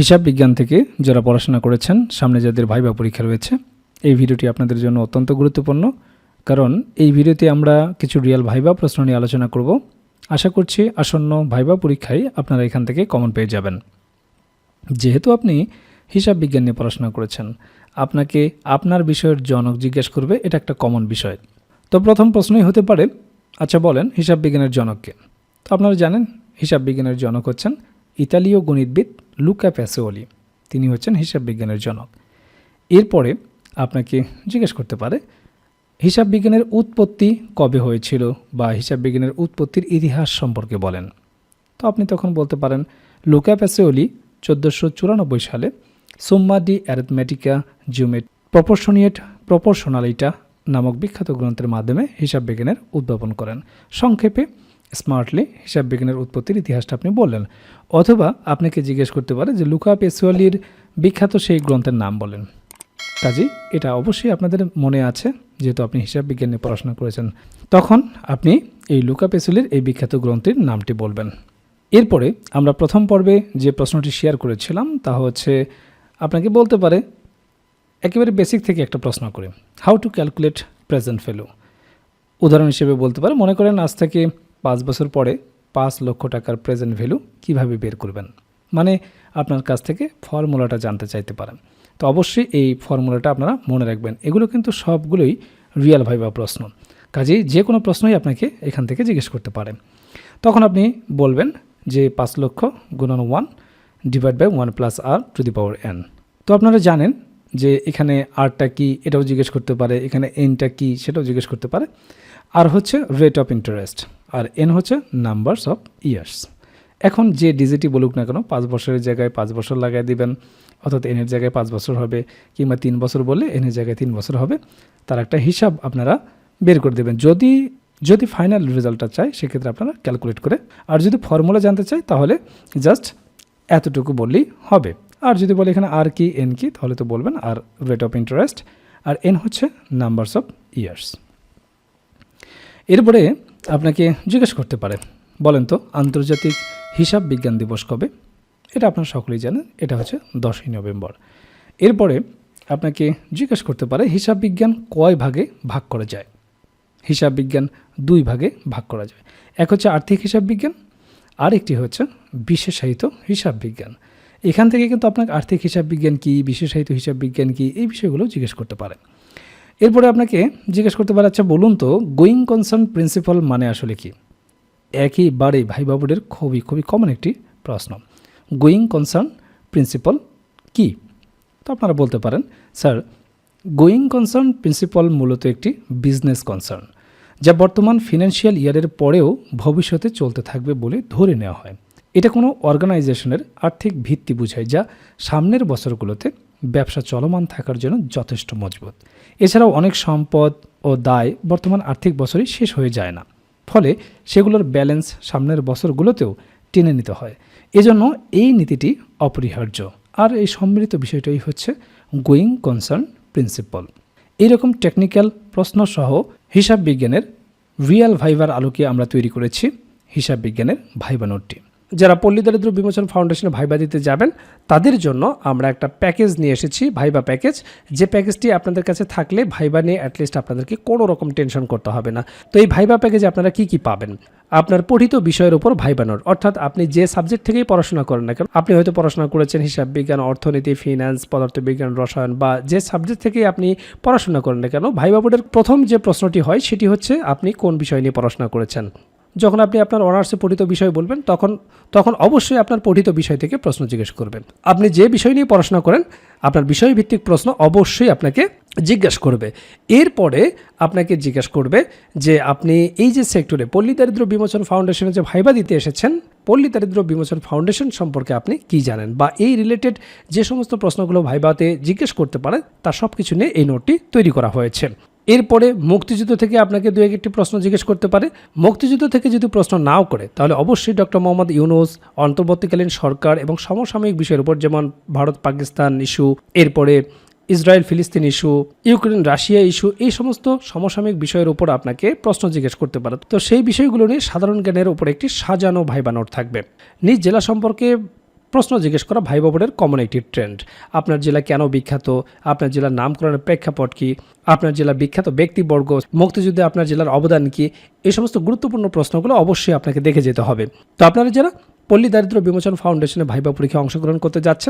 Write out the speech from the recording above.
হিসাব বিজ্ঞান থেকে যারা পড়াশোনা করেছেন, সামনে যাদের ভাইবা পরীক্ষা রয়েছে, এই ভিডিওটি আপনাদের জন্য অত্যন্ত গুরুত্বপূর্ণ। কারণ এই ভিডিওতে আমরা কিছু রিয়াল ভাইবা প্রশ্ন নিয়ে আলোচনা করব। আশা করছি আসন্ন ভাইবা পরীক্ষায় আপনারা এখান থেকে কমন পেয়ে যাবেন। যেহেতু আপনি হিসাব বিজ্ঞান নিয়ে পড়াশোনা করেছেন, আপনাকে আপনার বিষয়ের জনক জিজ্ঞেস করবে, এটা একটা কমন বিষয়। তো প্রথম প্রশ্নই হতে পারে আচ্ছা বলেন হিসাব বিজ্ঞানের জনককে। তো আপনারা জানেন, হিসাব বিজ্ঞানের জনক হচ্ছেন ইতালীয় গণিতবিদ লুকা প্যাসোলি তিনি হচ্ছেন হিসাব বিজ্ঞানের জনক। এরপরে আপনাকে জিজ্ঞেস করতে পারে, হিসাব বিজ্ঞানের উৎপত্তি কবে হয়েছিল বা হিসাব বিজ্ঞানের উৎপত্তির ইতিহাস সম্পর্কে বলেন। তো আপনি তখন বলতে পারেন, লুকা প্যাসেওলি চোদ্দোশো চুরানব্বই সালে সোম্মা ডি অ্যারিথমেটিকা জিওমেট প্রপোর্শনিয়েট প্রপোর্শনালিটা নামক বিখ্যাত গ্রন্থের মাধ্যমে হিসাব বিজ্ঞানের উদ্ভাবন করেন। সংক্ষেপে স্মার্টলি হিসাব বিজ্ঞানের উৎপত্তির ইতিহাসটা আপনি বললেন। অথবা আপনাকে জিজ্ঞেস করতে পারে যে লুকা পেসুয়ালির বিখ্যাত সেই গ্রন্থের নাম বলেন। কাজেই এটা অবশ্যই আপনাদের মনে আছে, যেহেতু আপনি হিসাব বিজ্ঞান নিয়ে পড়াশোনা করেছেন। তখন আপনি এই লুকা পেসুলির এই বিখ্যাত গ্রন্থের নামটি বলবেন। এরপরে আমরা প্রথম পর্বে যে প্রশ্নটি শেয়ার করেছিলাম, তা হচ্ছে আপনাকে বলতে পারে, একেবারে বেসিক থেকে একটা প্রশ্ন করে। How to calculate present value উদাহরণ হিসেবে বলতে পারে, মনে করেন আজ থেকে পাঁচ বছর পরে পাঁচ লক্ষ টাকার প্রেজেন্ট ভ্যালু কীভাবে বের করবেন? মানে আপনার কাছ থেকে ফর্মুলাটা জানতে চাইতে পারেন। তো অবশ্যই এই ফর্মুলাটা আপনারা মনে রাখবেন। এগুলো কিন্তু সবগুলোই রিয়াল ভাইবা প্রশ্ন। কাজেই যে কোনো প্রশ্নই আপনাকে এখান থেকে জিজ্ঞেস করতে পারে। তখন আপনি বলবেন যে পাঁচ লক্ষ গুণন one divide by one plus r to the power n তো আপনারা জানেন যে এখানে আরটা কি, এটাও জিজ্ঞেস করতে পারে। এখানে এনটা কি, সেটাও জিজ্ঞেস করতে পারে। আর হচ্ছে রেট অফ ইন্টারেস্ট আর এন হচ্ছে নাম্বারস অফ ইয়ার্স এখন যে ডিজিটি বলুক না কেন, পাঁচ বছরের জায়গায় পাঁচ বছর লাগাই দিবেন, অর্থাৎ এনের জায়গায় পাঁচ বছর হবে, কিংবা তিন বছর বললে এনের জায়গায় তিন বছর হবে, তার একটা হিসাব আপনারা বের করে দেবেন। যদি যদি ফাইনাল রেজাল্টটা চাই, সেক্ষেত্রে আপনারা ক্যালকুলেট করে, আর যদি ফর্মুলা জানতে চাই, তাহলে জাস্ট এতটুকু বললেই হবে। আর যদি বলে এখানে আর কি এন কি, তাহলে তো বলবেন, আর রেট অফ ইন্টারেস্ট আর এন হচ্ছে নাম্বারস অফ ইয়ার্স এরপরে আপনাকে জিজ্ঞেস করতে পারে, বলেন তো, আন্তর্জাতিক হিসাব বিজ্ঞান দিবস কবে? এটা আপনারা সকলেই জানেন, এটা হচ্ছে দশই নভেম্বর। এরপরে আপনাকে জিজ্ঞেস করতে পারে, হিসাব বিজ্ঞান কয় ভাগে ভাগ করা যায়? হিসাব বিজ্ঞান দুই ভাগে ভাগ করা যায়। এক হচ্ছে আর্থিক হিসাব বিজ্ঞান, আরেকটি হচ্ছে বিশেষায়িত হিসাব বিজ্ঞান। এখান থেকে কিন্তু আপনাকে আর্থিক হিসাব বিজ্ঞান কী, বিশেষায়িত হিসাব বিজ্ঞান কী, এই বিষয়গুলো জিজ্ঞেস করতে পারে এরপরে আপনাকে জিজ্ঞেস করতে পারে আচ্ছা বলুন তো, গোয়িং কনসার্ন প্রিন্সিপাল মানে আসলে কি? একইবারেই ভাই বাবুদের খুবই খুবই কমন একটি প্রশ্ন। গোয়িং কনসার্ন প্রিন্সিপাল কি? তো আপনারা বলতে পারেন, স্যার, গোয়িং কনসার্ন প্রিন্সিপাল মূলত একটি বিজনেস কনসার্ন যা বর্তমান ফিনান্সিয়াল ইয়ারের পরেও ভবিষ্যতে চলতে থাকবে বলে ধরে নেওয়া হয়। এটা কোনো অর্গানাইজেশনের আর্থিক ভিত্তি বোঝায়, যা সামনের বছরগুলোতে ব্যবসা চলমান থাকার জন্য যথেষ্ট মজবুত। এছাড়াও অনেক সম্পদ ও দায় বর্তমান আর্থিক বছরই শেষ হয়ে যায় না। ফলে সেগুলোর ব্যালেন্স সামনের বছরগুলোতেও টেনে নিতে হয়। এজন্য এই নীতিটি অপরিহার্য। আর এই সম্মিলিত বিষয়টাই হচ্ছে গোয়িং কনসার্ন প্রিন্সিপাল। এইরকম টেকনিক্যাল প্রশ্নসহ হিসাব বিজ্ঞানের রিয়াল ভাইবার আলোকে আমরা তৈরি করেছি হিসাব বিজ্ঞানের ভাইবা নোটটি। যারা পল্লী দারিদ্র বিমোচন ফাউন্ডেশনে ভাইবা দিতে যাবেন, তাদের জন্য আমরা একটা প্যাকেজ নিয়ে এসেছি, ভাইবা প্যাকেজ। যে প্যাকেজটি আপনাদের কাছে থাকলে ভাইবা নিয়ে অ্যাটলিস্ট আপনাদেরকে কোনো রকম টেনশন করতে হবে না। তো এই ভাইবা প্যাকেজে আপনারা কি কি পাবেন? আপনার পঠিত বিষয়ের উপর ভাইবা নোট। অর্থাৎ আপনি যে সাবজেক্ট থেকেই পড়াশোনা করেন না কেন, আপনি হয়তো পড়াশোনা করেছেন হিসাব বিজ্ঞান, অর্থনীতি ফিনান্স পদার্থবিজ্ঞান, রসায়ন বা যে সাবজেক্ট থেকেই আপনি পড়াশোনা করেন না কেন, ভাইবা বোর্ডের প্রথম যে প্রশ্নটি হয়, সেটি হচ্ছে আপনি কোন বিষয় নিয়ে পড়াশোনা করেছেন? যখন আপনি আপনার অনার্সে পঠিত বিষয় বলবেন, তখন তখন অবশ্যই আপনার পঠিত বিষয় থেকে প্রশ্ন জিজ্ঞেস করবেন। আপনি যে বিষয় নিয়ে পড়াশোনা করেন, আপনার বিষয়ভিত্তিক প্রশ্ন অবশ্যই আপনাকে জিজ্ঞেস করবে। এরপরে আপনাকে জিজ্ঞেস করবে যে আপনি এই যে সেক্টরে পল্লী দারিদ্র বিমোচন ফাউন্ডেশনে যে ভাইবা দিতে এসেছেন, পল্লী দারিদ্র বিমোচন ফাউন্ডেশন সম্পর্কে আপনি কি জানেন? বা এই রিলেটেড যে সমস্ত প্রশ্নগুলো ভাইবাতে জিজ্ঞেস করতে পারেন তার সব কিছু নিয়ে এই নোটটি তৈরি করা হয়েছে। এরপরে মুক্তিযুদ্ধ থেকে আপনাকে দু একটি প্রশ্ন জিজ্ঞেস করতে পারে। মুক্তিযুদ্ধ থেকে যদি প্রশ্ন নাও করে, তাহলে অবশ্যই ডক্টর মোহাম্মদ ইউনুস, অন্তর্বর্তীকালীন সরকার এবং সমসাময়িক বিষয়ের উপর, যেমন ভারত, পাকিস্তান ইস্যু, এরপরে ইসরায়েল, ফিলিস্তিন ইস্যু, ইউক্রেন, রাশিয়া ইস্যু, এই সমস্ত সমসাময়িক বিষয়ের উপর আপনাকে প্রশ্ন জিজ্ঞেস করতে পারে। তো সেই বিষয়গুলো নিয়ে সাধারণ জ্ঞানের উপর একটি সাজানো ভাইবা নোট থাকবে। নিজ জেলা সম্পর্কে প্রশ্ন জিজ্ঞেস করা ভাই বোর্ডের কমন একটি ট্রেন্ড আপনার জেলা কেন বিখ্যাত? আপনার জেলার নামকরণের প্রেক্ষাপট কি? আপনার জেলার বিখ্যাত ব্যক্তিবর্গ? মুক্তিযুদ্ধে আপনার জেলার অবদান কি? এই সমস্ত গুরুত্বপূর্ণ প্রশ্নগুলো অবশ্যই আপনাকে দেখে যেতে হবে। তো আপনারা যারা পল্লী দারিদ্র বিমোচন ফাউন্ডেশনে ভাইবা পরীক্ষায় অংশগ্রহণ করতে যাচ্ছেন